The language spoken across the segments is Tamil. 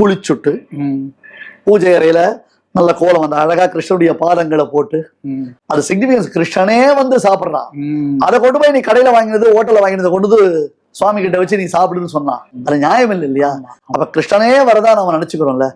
குளிச்சுட்டு பூஜை அறையில நல்ல கோலம் அந்த அழகா கிருஷ்ணனுடைய பாதங்களை போட்டு அது சிக்னிபிகன்ஸ் கிருஷ்ணனே வந்து சாப்பிடுறான். அதை கொண்டு போய் நீ கடையில வாங்கினது ஹோட்டல்ல வாங்கினதை கொண்டு வந்து சுவாமி கிட்ட வச்சு நீ சாப்பிடுன்னு சொன்னான். அது நியாயம் இல்லை இல்லையா? அப்ப கிருஷ்ணனே வரதா நம்ம நினைச்சுக்கிறோம்ல.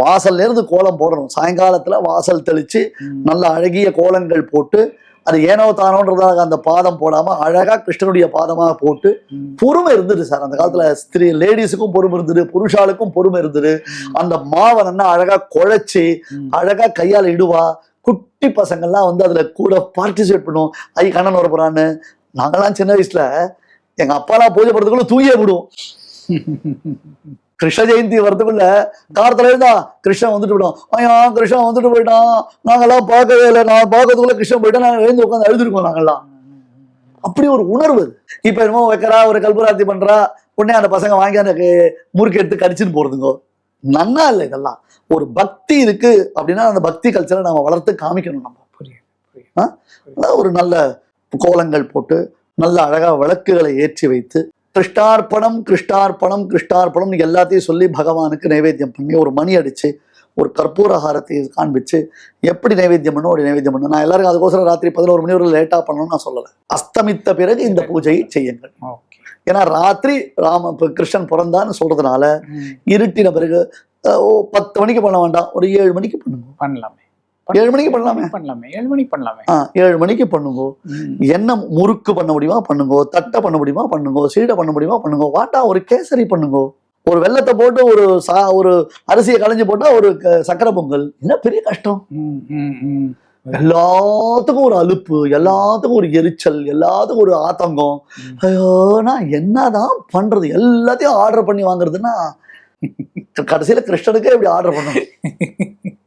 வாசல்ல இருந்து கோலம் போடணும். சாயங்காலத்துல வாசல் தெளிச்சு. நல்ல அழகிய கோலங்கள் போட்டு அது ஏனோ தானோன்றதாக அந்த பாதம் போடாம அழகா கிருஷ்ணனுடைய பாதமா போட்டு. பொறுமை இருந்தது சார். அந்த காலத்துல ஸ்திரீ லேடிஸுக்கும் பொறுமை இருந்தது புருஷாளுக்கும் பொறுமை இருந்தது. அந்த மாவை நல்லா அழகா குழைச்சி. அழகா கையால இடுவா. குட்டி பசங்கள்லாம் வந்து அதுல கூட பார்ட்டிசிபேட் பண்ணுவோம் ஐ கண்ணன் வர நாங்கெல்லாம் சின்ன வயசுல எங்க அப்பாலாம் பூஜை பண்றதுக்குள்ள தூயே விடுவோம் கிருஷ்ண ஜெயந்தி வரதுக்குள்ள காரத்துல இருந்தா கிருஷ்ணன் வந்துட்டு போயிட்டான். ஐயா கிருஷ்ணன் வந்துட்டு போயிட்டான். நாங்கெல்லாம் பார்க்கவே இல்லை. நான் பார்க்கறதுக்குள்ள கிருஷ்ணன் போயிட்டா நாங்கள் எழுந்து உட்காந்து அழுதுருக்கோம் நாங்கெல்லாம். அப்படி ஒரு உணர்வு. இப்ப என்னமோ வைக்கிறா ஒரு கல்பராத்தி பண்றா உடனே அந்த பசங்க வாங்கி அந்த முறுக்கு எடுத்து கடிச்சுன்னு போறதுங்கோ. நன்னா இல்லை இதெல்லாம். ஒரு பக்தி இருக்கு அப்படின்னா அந்த பக்தி கல்ச்சரை நம்ம வளர்த்து காமிக்கணும் நம்ம. புரியும் ஒரு நல்ல கோலங்கள் போட்டு நல்ல அழகா விளக்குகளை ஏற்றி வைத்து கிருஷ்ணார்ப்பணம் கிருஷ்ணார்ப்பணம் நீங்க எல்லாத்தையும் சொல்லி பகவானுக்கு நைவேத்தியம் பண்ணி ஒரு மணி அடிச்சு ஒரு கற்பூர ஹாரத்தை காண்பிச்சு எப்படி நைவேத்தியம் பண்ணும் அப்படி நைவேத்தியம் பண்ணும் நான் எல்லாருக்கும் அதுக்கோசரம் ராத்திரி பதினோரு மணி ஒரு லேட்டா பண்ணணும்னு நான் சொல்லலை. அஸ்தமித்த பிறகு இந்த பூஜையை செய்யுங்கள். ஏன்னா ராத்திரி ராம கிருஷ்ணன் பிறந்தான்னு சொல்றதுனால இருட்டின பிறகு பத்து மணிக்கு பண்ண வேண்டாம் ஒரு ஏழு மணிக்கு பண்ணுங்க. பண்ணலாமே. ஏழு மணிக்கு பண்ணலாமே? பண்ணலாமே. ஏழு மணிக்கு பண்ணலாமே. ஏழு மணிக்கு பண்ணுங்க. என்ன முறுக்கு பண்ண முடியுமா பண்ணுங்க. தட்டை பண்ண முடியுமா பண்ணுங்க. சீடை பண்ண முடியுமா பண்ணுங்க. வாட்டா ஒரு கேசரி பண்ணுங்க. ஒரு வெள்ளத்தை போட்டு ஒரு சா ஒரு அரிசியை களைஞ்சு போட்டா ஒரு சக்கரை பொங்கல். என்ன பெரிய கஷ்டம். எல்லாத்துக்கும் ஒரு அலுப்பு எல்லாத்துக்கும் ஒரு எரிச்சல் எல்லாத்துக்கும் ஒரு ஆத்தங்கம். ஐயோ நான் என்னதான் பண்றது? எல்லாத்தையும் ஆர்டர் பண்ணி வாங்குறதுன்னா கடைசியில கிருஷ்ணனுக்கே இப்படி ஆர்டர் பண்ணணும்.